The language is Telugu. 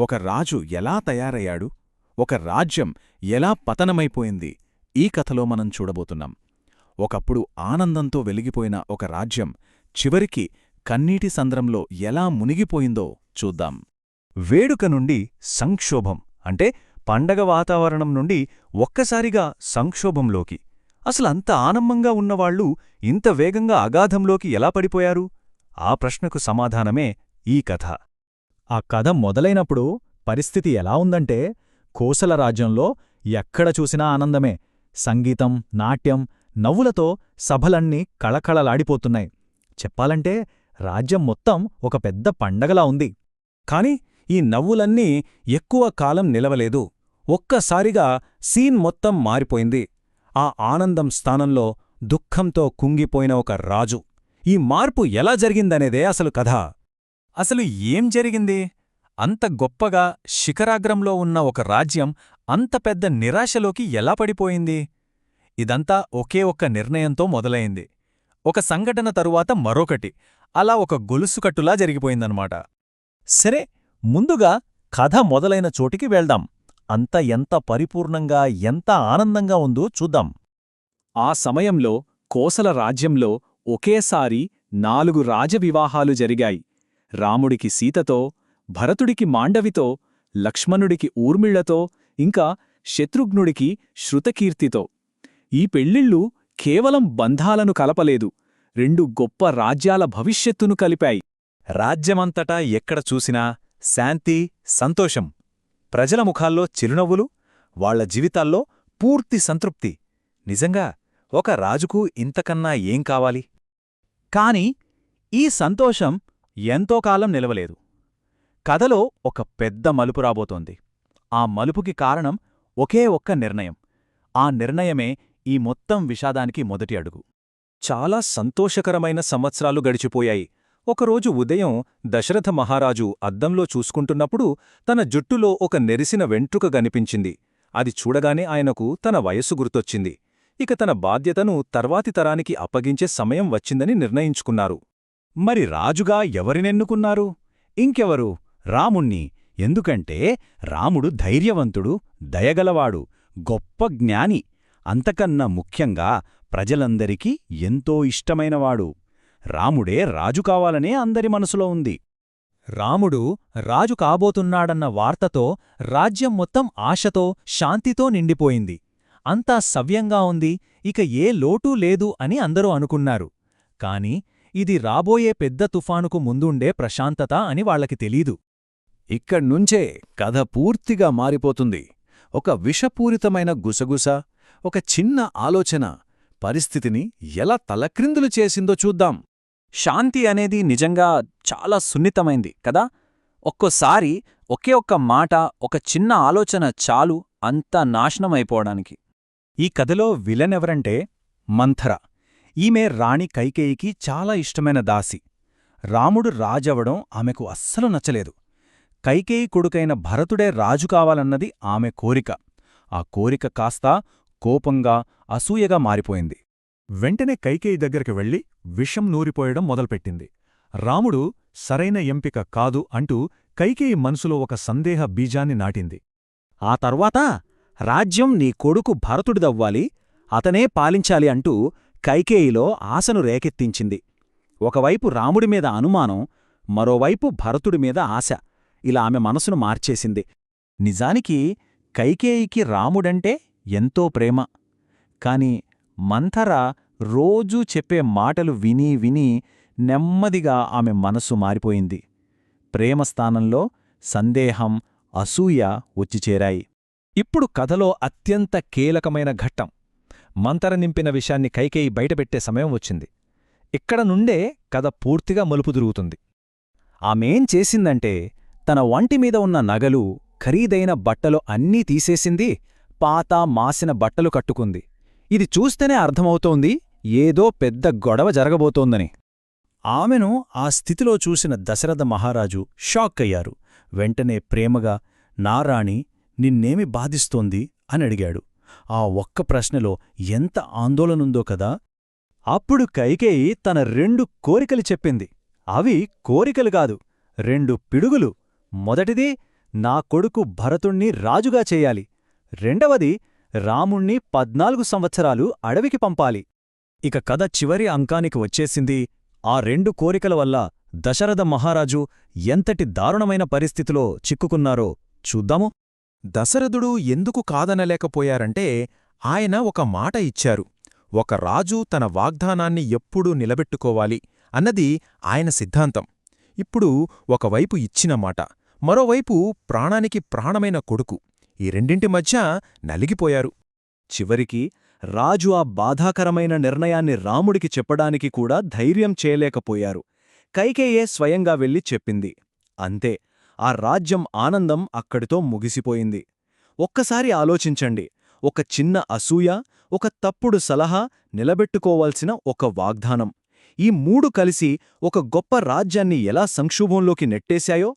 ఒక రాజు ఎలా తయారయ్యాడు? ఒక రాజ్యం ఎలా పతనమైపోయింది? ఈ కథలో మనం చూడబోతున్నాం. ఒకప్పుడు ఆనందంతో వెలిగిపోయిన ఒక రాజ్యం చివరికి కన్నీటి సంద్రంలో ఎలా మునిగిపోయిందో చూద్దాం. వేడుక నుండి సంక్షోభం అంటే పండగ వాతావరణం నుండి ఒక్కసారిగా సంక్షోభంలోకి. అసలంత ఆనందంగా ఉన్నవాళ్ళు ఇంత వేగంగా అగాధంలోకి ఎలా పడిపోయారు? ఆ ప్రశ్నకు సమాధానమే ఈ కథ. ఆ కథ మొదలైనప్పుడు పరిస్థితి ఎలా ఉందంటే కోసల రాజ్యంలో ఎక్కడ చూసినా ఆనందమే. సంగీతం నాట్యం నవ్వులతో సభలన్నీ కళకళలాడిపోతున్నాయి. చెప్పాలంటే రాజ్యం మొత్తం ఒక పెద్ద పండగలా ఉంది. కాని ఈ నవ్వులన్నీ ఎక్కువ కాలం నిలవలేదు. ఒక్కసారిగా సీన్ మొత్తం మారిపోయింది. ఆ ఆనందం స్థానంలో దుఃఖంతో కుంగిపోయిన ఒక రాజు. ఈ మార్పు ఎలా జరిగిందనేదే అసలు కథ. అసలు ఏం జరిగింది? అంత గొప్పగా శిఖరాగ్రంలో ఉన్న ఒక రాజ్యం అంత పెద్ద నిరాశలోకి ఎలా పడిపోయింది? ఇదంతా ఒకే ఒక్క నిర్ణయంతో మొదలైంది. ఒక సంఘటన తరువాత మరొకటి. అలా ఒక గొలుసుకట్టులా జరిగిపోయిందన్నమాట. సరే ముందుగా కథ మొదలైన చోటికి వెళ్దాం. అంత ఎంత పరిపూర్ణంగా ఎంత ఆనందంగా ఉందో చూద్దాం. ఆ సమయంలో కోసల రాజ్యంలో ఒకేసారి నాలుగు రాజవివాహాలు జరిగాయి. రాముడికి సీతతో భరతుడికి మాండవితో లక్ష్మణుడికి ఊర్మిళ్ళతో ఇంకా శత్రుఘ్నుడికి శృతకీర్తితో. ఈ పెళ్ళిళ్ళు కేవలం బంధాలను కలపలేదు రెండు గొప్ప రాజ్యాల భవిష్యత్తును కలిపాయి. రాజ్యమంతటా ఎక్కడ చూసినా శాంతి సంతోషం. ప్రజల ముఖాల్లో చిరునవ్వులు వాళ్ళ జీవితాల్లో పూర్తి సంతృప్తి. నిజంగా ఒక రాజుకు ఇంతకన్నా ఏం కావాలి? కాని ఈ సంతోషం ఎంతో కాలం నిలవలేదు. కథలో ఒక పెద్ద మలుపు రాబోతోంది. ఆ మలుపుకి కారణం ఒకే ఒక్క నిర్ణయం. ఆ నిర్ణయమే ఈ మొత్తం విషాదానికి మొదటి అడుగు. చాలా సంతోషకరమైన సంవత్సరాలు గడిచిపోయాయి. ఒకరోజు ఉదయం దశరథ మహారాజు అద్దంలో చూసుకుంటున్నప్పుడు తన జుట్టులో ఒక నెరిసిన వెంట్రుక గనిపించింది అది చూడగానే ఆయనకు తన వయస్సు గుర్తొచ్చింది. ఇక తన బాధ్యతను తర్వాతి తరానికి అప్పగించే సమయం వచ్చిందని నిర్ణయించుకున్నారు. మరి రాజుగా ఎవరినెన్నుకున్నారు ఇంకెవరు? రాముణ్ణి. ఎందుకంటే రాముడు ధైర్యవంతుడు దయగలవాడు గొప్ప జ్ఞాని. అంతకన్నా ముఖ్యంగా ప్రజలందరికీ ఎంతో ఇష్టమైనవాడు. రాముడే రాజు కావాలనే అందరి మనసులో ఉంది. రాముడు రాజు కాబోతున్నాడన్న వార్తతో రాజ్యం మొత్తం ఆశతో శాంతితో నిండిపోయింది. అంతా సవ్యంగా ఉంది. ఇక ఏ లోటూ లేదు అని అందరూ అనుకున్నారు. కాని ఇది రాబోయే పెద్ద తుఫానుకు ముందుండే ప్రశాంతత అని వాళ్ళకి తెలీదు. ఇక్కడ్నుంచే కథ పూర్తిగా మారిపోతుంది. ఒక విషపూరితమైన గుసగుస ఒక చిన్న ఆలోచన పరిస్థితిని ఎలా తలక్రిందులు చేసిందో చూద్దాం. శాంతి అనేది నిజంగా చాలా సున్నితమైంది కదా? ఒక్కోసారి ఒకే ఒక్క మాట ఒక చిన్న ఆలోచన చాలు అంతా నాశనమైపోవడానికి. ఈ కథలో విలన్ ఎవరంటే మంథర. ఈమె రాణి కైకేయికి చాలా ఇష్టమైన దాసి. రాముడు రాజవడం ఆమెకు అస్సలు నచ్చలేదు. కైకేయి కొడుకైన భరతుడే రాజు కావాలన్నది ఆమె కోరిక. ఆ కోరిక కాస్తా కోపంగా అసూయగా మారిపోయింది. వెంటనే కైకేయి దగ్గరికి వెళ్ళి విషం నూరిపోయడం మొదలుపెట్టింది. రాముడు సరైన ఎంపిక కాదు అంటూ కైకేయి మనసులో ఒక సందేహ బీజాన్ని నాటింది. ఆ తర్వాత రాజ్యం నీ కొడుకు భరతుడిదవ్వాలి అతనే పాలించాలి అంటూ కైకేయిలో ఆశను రేకెత్తించింది. ఒకవైపు రాముడిమీద అనుమానం మరోవైపు భరతుడిమీద ఆశ. ఇలా ఆమె మనసును మార్చేసింది. నిజానికి కైకేయికి రాముడంటే ఎంతో ప్రేమ. కాని మంథర రోజూ చెప్పే మాటలు విని విని నెమ్మదిగా ఆమె మనస్సు మారిపోయింది. ప్రేమస్థానంలో సందేహం అసూయ వచ్చిచేరాయి ఇప్పుడు కథలో అత్యంత కీలకమైన ఘట్టం. మంతర నింపిన విషయాన్ని కైకేయి బయటపెట్టే సమయం వచ్చింది. ఇక్కడ నుండే కథ పూర్తిగా మలుపు తిరుగుతుంది. ఆమెం చేసిందంటే తన వంటిమీద ఉన్న నగలు ఖరీదైన బట్టలు అన్నీ తీసేసింది పాత మాసిన బట్టలు కట్టుకుంది. ఇది చూస్తేనే అర్థమవుతోంది ఏదో పెద్ద గొడవ జరగబోతోందని. ఆమెను ఆ స్థితిలో చూసిన దశరథ మహారాజు షాక్ అయ్యారు వెంటనే ప్రేమగా నారాణి నిన్నేమి బాధిస్తోంది? అని అడిగాడు. ఆ ఒక్క ప్రశ్నలో ఎంత ఆందోళనుందో కదా! అప్పుడు కైకేయి తన రెండు కోరికలు చెప్పింది. అవి కోరికలు కాదు రెండు పిడుగులు. మొదటిది నా కొడుకు భరతుణ్ణి రాజుగా చేయాలి. రెండవది రాముణ్ణి పద్నాలుగు సంవత్సరాలు అడవికి పంపాలి. ఇక కథ చివరి అంకానికి వచ్చేసింది ఆ రెండు కోరికల వల్ల దశరథ మహారాజు ఎంతటి దారుణమైన పరిస్థితిలో చిక్కుకున్నారో చూద్దాము. దశరథుడు ఎందుకు కాదనలేకపోయారంటే ఆయన ఒక మాట ఇచ్చారు. ఒక రాజు తన వాగ్దానాన్ని ఎప్పుడూ నిలబెట్టుకోవాలి అన్నది ఆయన సిద్ధాంతం. ఇప్పుడు ఒకవైపు ఇచ్చిన మాట మరోవైపు ప్రాణానికి ప్రాణమైన కొడుకు ఈ రెండింటి మధ్య నలిగిపోయారు. చివరికి రాజు ఆ బాధాకరమైన నిర్ణయాన్ని రాముడికి చెప్పడానికి కూడా ధైర్యం చేయలేకపోయారు. కైకేయే స్వయంగా వెళ్ళి చెప్పింది అంతే ఆ రాజ్యం ఆనందం అక్కడితో ముగిసిపోయింది. ఒక్కసారి ఆలోచించండి. ఒక చిన్న అసూయ ఒక తప్పుడు సలహా నిలబెట్టుకోవాల్సిన ఒక వాగ్దానం. ఈ మూడు కలిసి ఒక గొప్ప రాజ్యాన్ని ఎలా సంక్షోభంలోకి నెట్టేశాయో